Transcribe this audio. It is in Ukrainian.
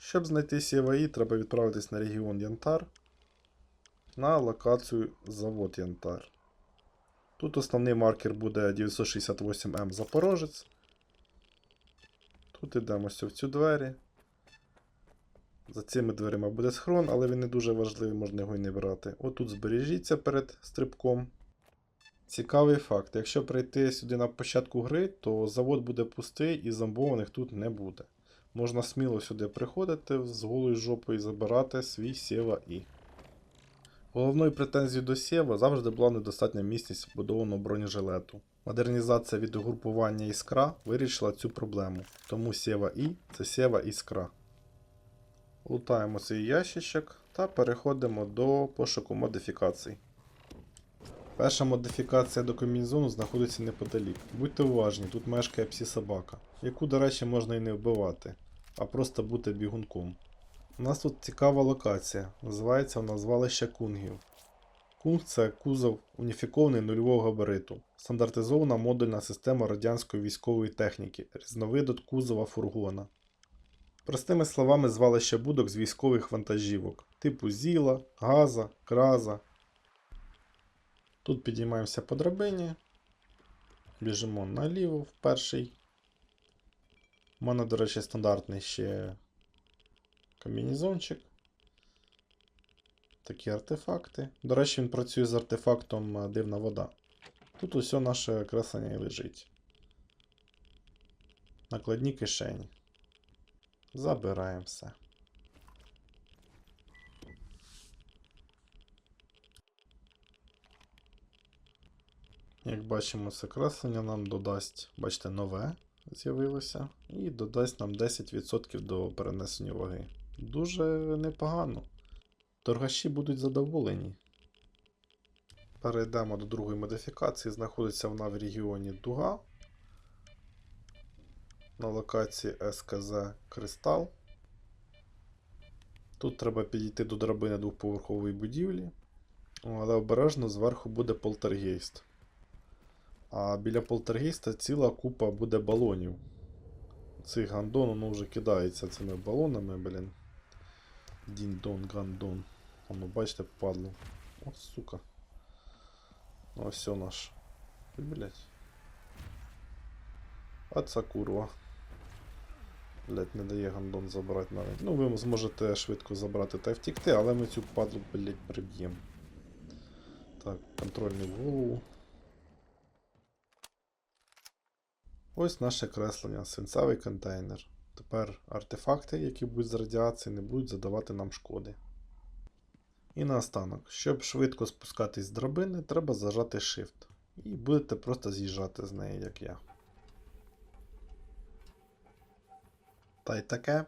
Щоб знайти Сєваї, треба відправитись на регіон Янтар на локацію Завод Янтар. Тут основний маркер буде 968М Запорожець. Тут йдемо в цю двері. За цими дверима буде схрон, але він не дуже важливий, можна його і не брати. Отут збережіться перед стрибком. Цікавий факт: якщо прийти сюди на початку гри, то завод буде пустий і зомбованих тут не буде. Можна сміло сюди приходити з голою жопою і забирати свій Сєва І. Головною претензією до Сєва завжди була недостатня міцність вбудованого бронежилету. Модернізація від угрупування іскра вирішила цю проблему, тому Сєва І це Сєва Іскра. Лутаємо цей ящичок та переходимо до пошуку модифікацій. Перша модифікація до комбінезону знаходиться неподалік. Будьте уважні, тут мешкає псі-собака, яку, до речі, можна і не вбивати, а просто бути бігунком. У нас тут цікава локація, називається вона звалище кунгів. Кунг це кузов уніфікований нульового габариту, стандартизована модульна система радянської військової техніки, різновид від кузова фургона. Простими словами, звалище будок з військових вантажівок, типу Зіла, Газа, Краза. Тут підіймаємося по драбині, біжимо наліво в перший. У мене, до речі, стандартний ще комбінезончик. Такі артефакти. До речі, він працює з артефактом е, Дивна вода. Тут усе наше креслення і лежить. Накладні кишені. Забираємо все. Як бачимо, це креслення нам додасть, бачите, нове з'явилося. І додасть нам 10% до перенесення ваги. Дуже непогано. Торгаші будуть задоволені. Перейдемо до другої модифікації. Знаходиться вона в регіоні Дуга. На локації СКЗ Кристал. Тут треба підійти до драбини двоповерхової будівлі. Але обережно зверху буде полтергейст. А біля полтергейста ціла купа буде балонів. Цей гандон воно вже кидається цими балонами, блін. Дін-дон, гандон. Воно, бачите, падло. О, сука. Ось все наш. Блять. А це курва. Блять, не дає гандон забрати навіть. Ну, ви зможете швидко забрати та втікти, але ми цю падлу, блять, приб'ємо. Так, контрольний в голову. Ось наше креслення, свинцевий контейнер. Тепер артефакти, які будуть з радіації, не будуть задавати нам шкоди. І наостанок, щоб швидко спускатись з драбини, треба зажати Shift. І будете просто з'їжджати з неї, як я. Та й таке.